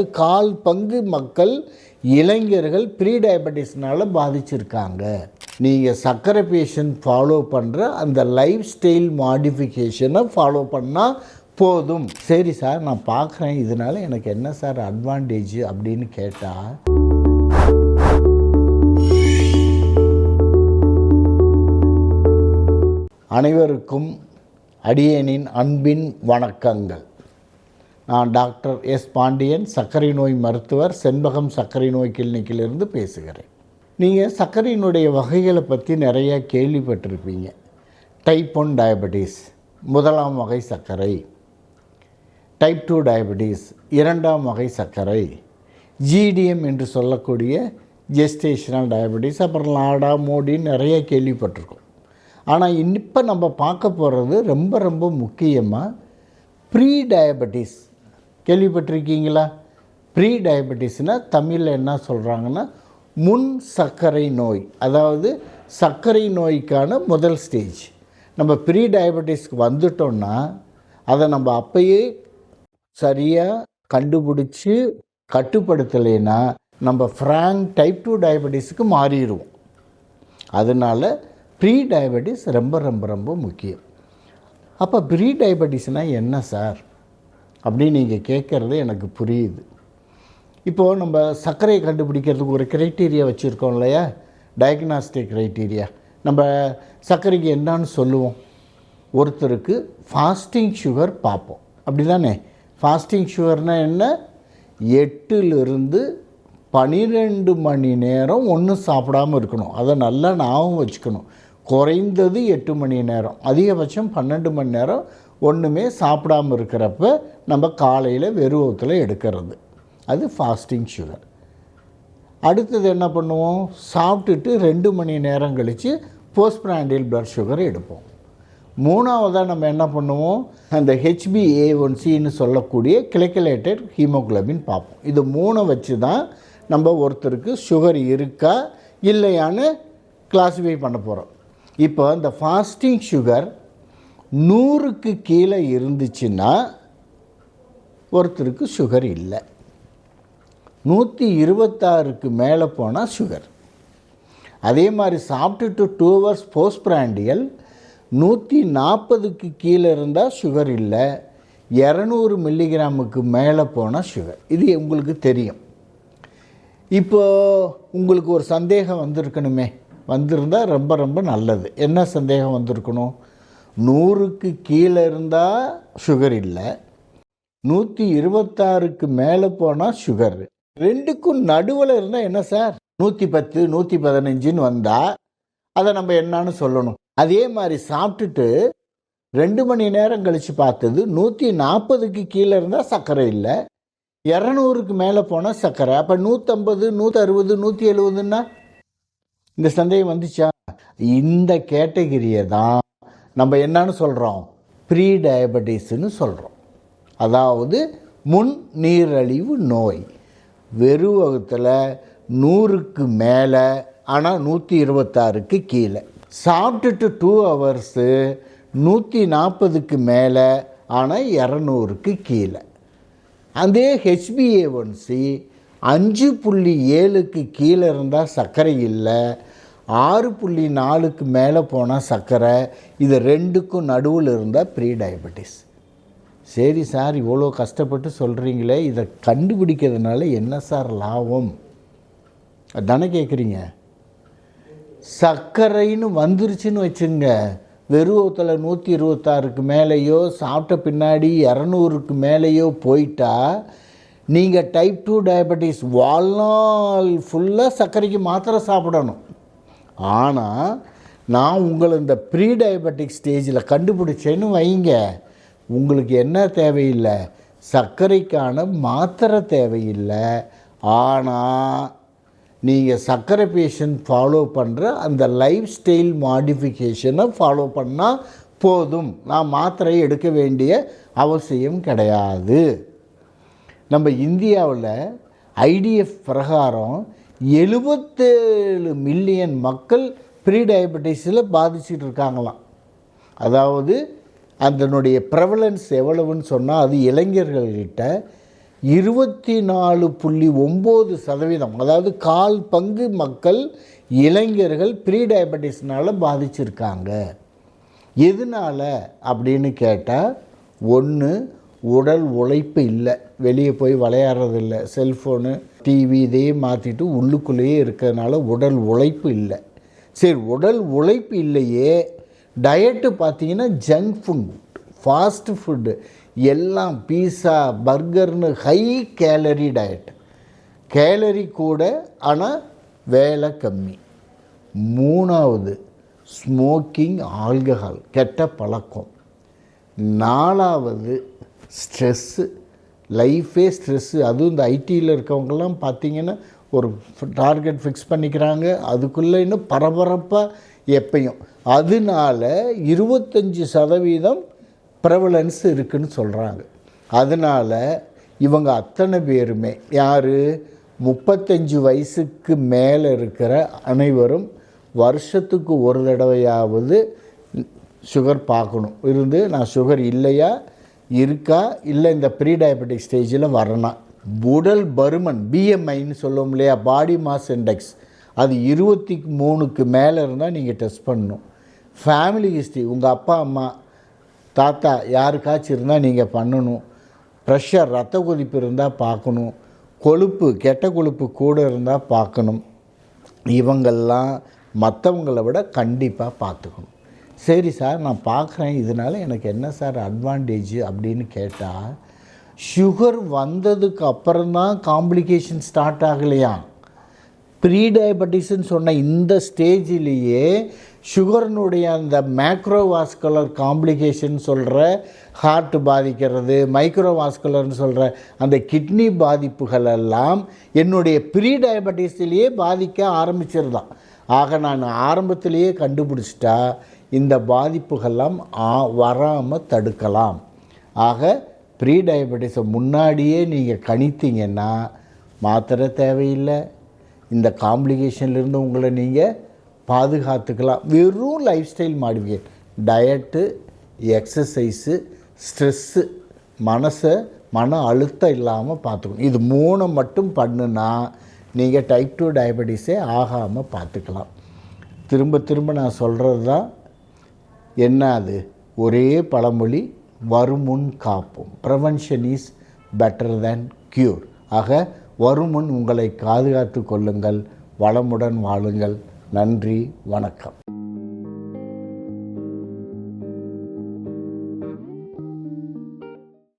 கால் பங்கு மக்கள் இளைஞர்கள் ப்ரீ டயபெட்டிஸ்னால பாதிச்சிருக்காங்க. நீங்கள் சர்க்கரை பேஷண்ட் ஃபாலோ பண்ணுற அந்த லைஃப் ஸ்டைல் மாடிஃபிகேஷனை ஃபாலோ பண்ணால் போதும். சரி சார் நான் பார்க்குறேன் இதனால எனக்கு என்ன சார் அட்வான்டேஜ் அப்படின்னு கேட்டால் அனைவருக்கும் அடியேனின் அன்பின் வணக்கங்கள். நான் டாக்டர் எஸ் பாண்டியன் சர்க்கரை நோய் மருத்துவர் செண்பகம் சர்க்கரை நோய் கிளினிக்கிலிருந்து பேசுகிறேன். நீங்கள் சர்க்கரையினுடைய வகைகளை பற்றி நிறைய கேள்விப்பட்டிருப்பீங்க. டைப் ஒன் டயபெட்டிஸ் முதலாம் வகை சர்க்கரை. டைப் டூ டயபெட்டிஸ் இரண்டாம் வகை சர்க்கரை. ஜிடிஎம் என்று சொல்லக்கூடிய ஜெஸ்டேஷனல் டயபெட்டிஸ் அப்புறம் லாடா மோடின்னு நிறைய கேள்விப்பட்டிருக்கோம். ஆனால் இப்போ நம்ம பார்க்க போகிறது ரொம்ப ரொம்ப முக்கியமாக ப்ரீ டயபெட்டிஸ் கேள்விப்பட்டிருக்கீங்களா? ப்ரீ டயபெட்டிஸ்னால் தமிழில் என்ன சொல்கிறாங்கன்னா முன் சர்க்கரை நோய். அதாவது சர்க்கரை நோய்க்கான முதல் ஸ்டேஜ். நம்ம ப்ரீ டயபெட்டிஸ்க்கு வந்துட்டோம்னா அதை நம்ம அப்பயே சரியாக கண்டுபிடிச்சி கட்டுப்படுத்தலைன்னா நம்ம ஃப்ராங்க் டைப் டூ டயபெட்டிஸுக்கு மாறிடுவோம். அதனால் ப்ரீ டயபெட்டிஸ் ரொம்ப ரொம்ப ரொம்ப முக்கியம். அப்போ ப்ரீ டயபெட்டிஸ்னால் என்ன சார்? அப்படின்னு நீங்கள் கேட்குறது எனக்கு புரியுது. இப்போது நம்ம சர்க்கரையை கண்டுபிடிக்கிறதுக்கு ஒரு க்ரைட்டீரியா வச்சுருக்கோம் இல்லையா? டயக்னாஸ்டிக் க்ரைட்டீரியா நம்ம சர்க்கரைக்கு என்னன்னு சொல்லுவோம். ஒருத்தருக்கு ஃபாஸ்டிங் சுகர் பார்ப்போம். அப்படி தானே ஃபாஸ்டிங் சுகர்னால் என்ன? எட்டுலேருந்து பன்னிரெண்டு மணி நேரம் ஒன்றும் சாப்பிடாமல் இருக்கணும். அதை நல்லா ஞாபகம் வச்சுக்கணும். குறைந்தது எட்டு மணி நேரம். அதிகபட்சம் பன்னெண்டு மணி நேரம் ஒன்றுமே சாப்பிடாமல் இருக்கிறப்ப நம்ம காலையில் வெறுவத்தில் எடுக்கிறது. அது ஃபாஸ்டிங் சுகர் அடுத்தது என்ன பண்ணுவோம்? சாப்பிட்டுட்டு ரெண்டு மணி நேரம் கழித்து போஸ்ட் பிராண்டில் பிளட் சுகர் எடுப்போம். மூணாவதாக நம்ம என்ன பண்ணுவோம்? அந்த ஹெச்பிஏ ஒன் சின்னு சொல்லக்கூடிய கிளைக்கலேட்டட் ஹீமோகுளோபின் பார்ப்போம். இது மூணை வச்சு தான் நம்ம ஒருத்தருக்கு சுகர் இருக்கா இல்லையான்னு கிளாஸிஃபை பண்ண போகிறோம் இப்போ இந்த ஃபாஸ்டிங் சுகர் நூறுக்கு கீழே இருந்துச்சுன்னா ஒருத்தருக்கு சுகர் இல்லை. நூற்றி இருபத்தாறுக்கு மேலே போனால் சுகர் அதே மாதிரி சாப்பிட்டுட்டு டூ ஹவர்ஸ் போஸ்ட் பிராண்டியல் நூற்றி நாற்பதுக்கு கீழே இருந்தால் சுகர் இல்லை. இரநூறு மில்லிகிராமுக்கு மேலே போனால் சுகர் இது உங்களுக்கு தெரியும். இப்போ உங்களுக்கு ஒரு சந்தேகம் வந்திருக்கணுமே. வந்திருந்தால் ரொம்ப ரொம்ப நல்லது. என்ன சந்தேகம் வந்திருக்கணும்? நூறுக்கு கீழே இருந்தால் சுகர் இல்லை. நூற்றி இருபத்தாறுக்கு மேலே போனால் சுகர் ரெண்டுக்கும் நடுவில் இருந்தால் என்ன சார்? நூற்றி பத்து நூற்றி பதினஞ்சுன்னு வந்தால் அதை நம்ம என்னன்னு சொல்லணும். அதே மாதிரி சாப்பிட்டுட்டு ரெண்டு மணி நேரம் கழித்து பார்த்தது நூற்றி நாற்பதுக்கு கீழே இருந்தால் சர்க்கரை இல்லை. இரநூறுக்கு மேலே போனால் சர்க்கரை. அப்போ நூற்றம்பது நூற்றறுபது நூற்றி எழுபதுன்னா? இந்த சந்தேகம் வந்துச்சா? இந்த கேட்டகிரியை தான் நம்ம என்னன்னு சொல்கிறோம் ப்ரீ டயபெட்டிஸ்னு சொல்கிறோம் அதாவது முன் நீரழிவு நோய். வெறுவகத்தில் நூறுக்கு மேலே ஆனால் நூற்றி இருபத்தாறுக்கு கீழே. சாப்பிட்டுட்டு டூ ஹவர்ஸு நூற்றி நாற்பதுக்கு மேலே ஆனால் இரநூறுக்கு கீழே. அதே ஹெச்பிஏ ஒன்சி அஞ்சு புள்ளி ஏழுக்கு கீழே இருந்தால் சர்க்கரை இல்லை ஆறு புள்ளி நாலுக்கு மேலே போனால் சர்க்கரை இது ரெண்டுக்கும் நடுவில் இருந்தால் ப்ரீ டயபெட்டிஸ். சரி சார் இவ்வளோ கஷ்டப்பட்டு சொல்கிறீங்களே இதை கண்டுபிடிக்கிறதுனால என்ன சார் லாபம்? அதானே கேட்குறீங்க சர்க்கரைன்னு வந்துருச்சுன்னு வச்சுங்க வெறுவத்தில் நூற்றி இருபத்தாறுக்கு மேலேயோ சாப்பிட்ட பின்னாடி இரநூறுக்கு மேலேயோ போயிட்டா நீங்கள் டைப் டூ டயபெட்டிஸ் வாழ்நாள் ஃபுல்லாக சர்க்கரைக்கு மாத்திரை சாப்பிடணும். ஆனால் நான் உங்களை இந்த ப்ரீ டயபெட்டிக் ஸ்டேஜில் கண்டுபிடிச்சேன்னு வைங்க. உங்களுக்கு என்ன தேவையில்லை? சர்க்கரைக்கான மாத்திரை தேவையில்லை. ஆனால் நீங்கள் சர்க்கரை பேஷண்ட் ஃபாலோ பண்ணுற அந்த லைஃப் ஸ்டைல் மாடிஃபிகேஷனை ஃபாலோ பண்ணால் போதும். நான் மாத்திரை எடுக்க வேண்டிய அவசியம் கிடையாது. நம்ம இந்தியாவில் ஐடிஎஃப் பிரகாரம் எழுபத்தேழு மில்லியன் மக்கள் ப்ரீ டயபெட்டிஸில் பாதிச்சிட்டு இருக்காங்களாம் அதாவது அதனுடைய ப்ரெவலன்ஸ் எவ்வளவுன்னு சொன்னால் அது இளைஞர்கள்கிட்ட இருபத்தி நாலு புள்ளி ஒம்பது சதவீதம் அதாவது கால் பங்கு மக்கள் இளைஞர்கள் ப்ரீ டயபெட்டிஸ்னால் பாதிச்சிருக்காங்க. எதனால் அப்படின்னு கேட்டால் ஒன்று உடல் உழைப்பு இல்லை. வெளியே போய் விளையாடுறதில்ல செல்ஃபோனு டிவி இதையே மாற்றிட்டு உள்ளுக்குள்ளேயே இருக்கிறதுனால உடல் உழைப்பு இல்லை. சரி உடல் உழைப்பு இல்லையே. டயட்டு பார்த்தீங்கன்னா ஜங்க் ஃபுட் ஃபாஸ்ட் ஃபுட்டு எல்லாம் பீஸா பர்கர்னு ஹை கேலரி டயட் கேலரி கூட ஆனால் வேலை கம்மி. மூணாவது ஸ்மோக்கிங் ஆல்கஹால் கெட்ட பழக்கம். நாலாவது ஸ்ட்ரெஸ்ஸு லைஃபே ஸ்ட்ரெஸ்ஸு. அதுவும் இந்த ஐடியில் இருக்கவங்கெல்லாம் பார்த்திங்கன்னா ஒரு டார்கெட் ஃபிக்ஸ் பண்ணிக்கிறாங்க. அதுக்குள்ளே இன்னும் பரபரப்பாக எப்பையும். அதனால இருபத்தஞ்சி சதவீதம் ப்ரெவலன்ஸ் இருக்குதுன்னு சொல்கிறாங்க அதனால் இவங்க அத்தனை பேருமே யார்? முப்பத்தஞ்சு வயசுக்கு மேலே இருக்கிற அனைவரும் வருஷத்துக்கு ஒரு தடவையாவது சுகர் பார்க்கணும். இருந்து நான் சுகர் இல்லையா? இருக்கா? இல்லை இந்த ப்ரீ டயபெட்டிக் ஸ்டேஜில் வரணும். உடல் பருமன் பிஎம்ஐன்னு சொல்லுவோம் இல்லையா? பாடி மாஸ் இண்டெக்ஸ் அது இருபத்தி மூணுக்கு மேலே இருந்தால் நீங்கள் டெஸ்ட் பண்ணணும். ஃபேமிலி ஹிஸ்ட்ரி உங்கள் அப்பா அம்மா தாத்தா யாருக்காச்சும் இருந்தால் நீங்கள் பண்ணணும். ப்ரெஷர் ரத்த கொதிப்பு இருந்தால் பார்க்கணும். கொழுப்பு கெட்ட கொழுப்பு கூட இருந்தால் பார்க்கணும். இவங்கெல்லாம் மற்றவங்கள விட கண்டிப்பாக பார்த்துக்கணும். சரி சார் நான் பார்க்குறேன். இதனால் எனக்கு என்ன சார் அட்வான்டேஜ் அப்படின்னு கேட்டால் சுகர் வந்ததுக்கு அப்புறம்தான் காம்ப்ளிகேஷன் ஸ்டார்ட் ஆகலையா? ப்ரீ டயபெட்டிஸ்ன்னு சொன்ன இந்த ஸ்டேஜிலேயே சுகர்னுடைய அந்த மேக்ரோவாஸ்குலர் காம்ப்ளிகேஷன் சொல்கிற ஹார்ட் பாதிக்கிறது மைக்ரோவாஸ்குலர்னு சொல்கிற அந்த கிட்னி பாதிப்புகள் எல்லாம் என்னுடைய ப்ரீ டயபெட்டிஸ்லேயே பாதிக்க ஆரம்பிச்சிருந்தான் ஆக நான் ஆரம்பத்திலேயே கண்டுபிடிச்சிட்டா இந்த பாதிப்புகள்லாம் வராமல் தடுக்கலாம். ஆக ப்ரீ டயபெட்டிஸை முன்னாடியே நீங்கள் கணித்தீங்கன்னா மாத்திரை தேவையில்லை. இந்த காம்ப்ளிகேஷன்லேருந்து உங்களை நீங்கள் பாதுகாத்துக்கலாம். வெறும் life style மாடிஃபிகேட் diet exercise stress மனசை மன அழுத்தம் இல்லாமல் பார்த்துக்கணும். இது மூணு மட்டும் பண்ணுனா நீங்கள் டைப் டூ டயபெட்டிஸே ஆகாமல் பார்த்துக்கலாம். திரும்ப திரும்ப நான் சொல்கிறது தான் என்ன அது ஒரே பழமொழி வருமுன் காப்போம். Prevention is better than cure ஆக வருமுன் உங்களை பாதுகாத்து கொள்ளுங்கள் வளமுடன் வாழுங்கள். நன்றி வணக்கம்.